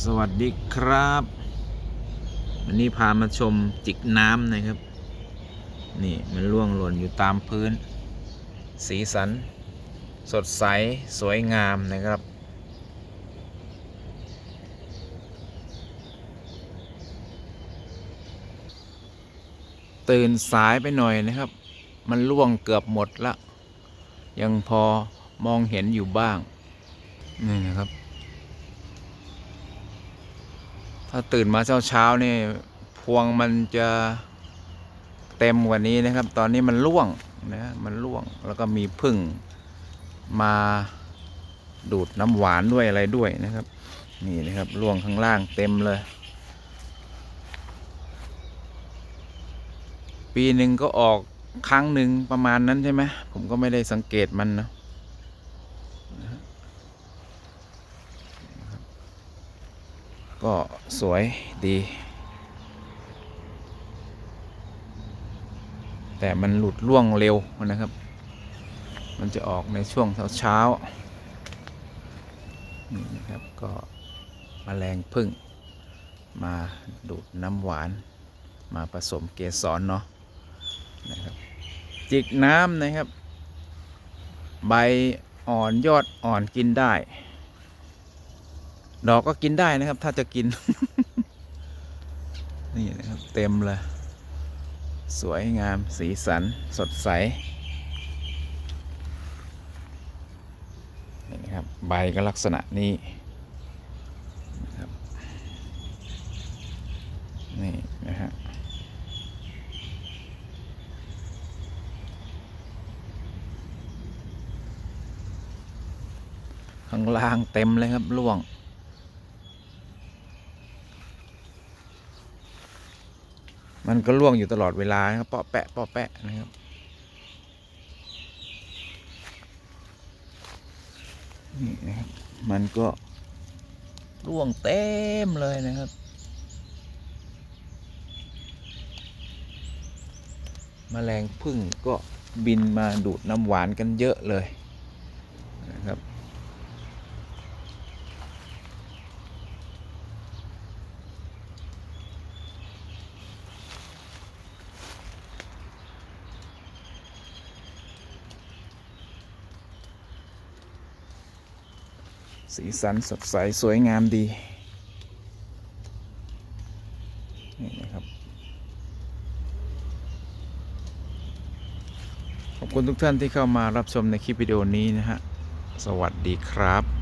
สวัสดีครับ วันนี้พามาชมจิกน้ำนะครับ นี่มันร่วงหล่นอยู่ตามพื้น สีสัน สดใสสวยงามนะครับ ตื่นสายไปหน่อยนะครับ มันร่วงเกือบหมดละ ยังพอมองเห็นอยู่บ้าง นี่นะครับ ถ้าตื่นมาเช้าเช้านี่พวงมันจะเต็มกว่านี้นะครับ ตอนนี้มันร่วงนะมันร่วงแล้วก็มีพึ่งมาดูดน้ำหวานด้วยอะไรด้วยนะครับ นี่นะครับร่วงข้างล่างเต็มเลย ปีหนึ่งก็ออกครั้งหนึ่งประมาณนั้นใช่ไหมผมก็ไม่ได้สังเกตมันนะ ก็สวยดี แต่มันหลุดล่วงเร็วนะครับ มันจะออกในช่วงเช้าๆนี่นะครับก็มแมลงพึ่งมาดูดน้ำหวาน มาผสมเกสรเนาะนะครับจิกน้ำนะครับ ใบอ่อนยอดอ่อนกินได้ ดอกก็กินได้นะครับ ถ้าจะกิน นี่นะครับ เต็มเลย สวยงาม สีสัน สดใส นี่นะครับ ใบก็ลักษณะนี้นะครับ นี่นะฮะข้างล่างเต็มเลยครับร่วง มันก็ล่วงอยู่ตลอดเวลาครับเปาะแปะเปาะแปะนะครับ นี่นะครับ มันก็ร่วงเต็มเลยนะครับมแมลงพึ่งก็บินมาดูดน้ำหวานกันเยอะเลย สีสันสดใสสวยงามดี นี่นะครับ ขอบคุณทุกท่านที่เข้ามารับชมในคลิปวิดีโอนี้นะฮะ สวัสดีครับ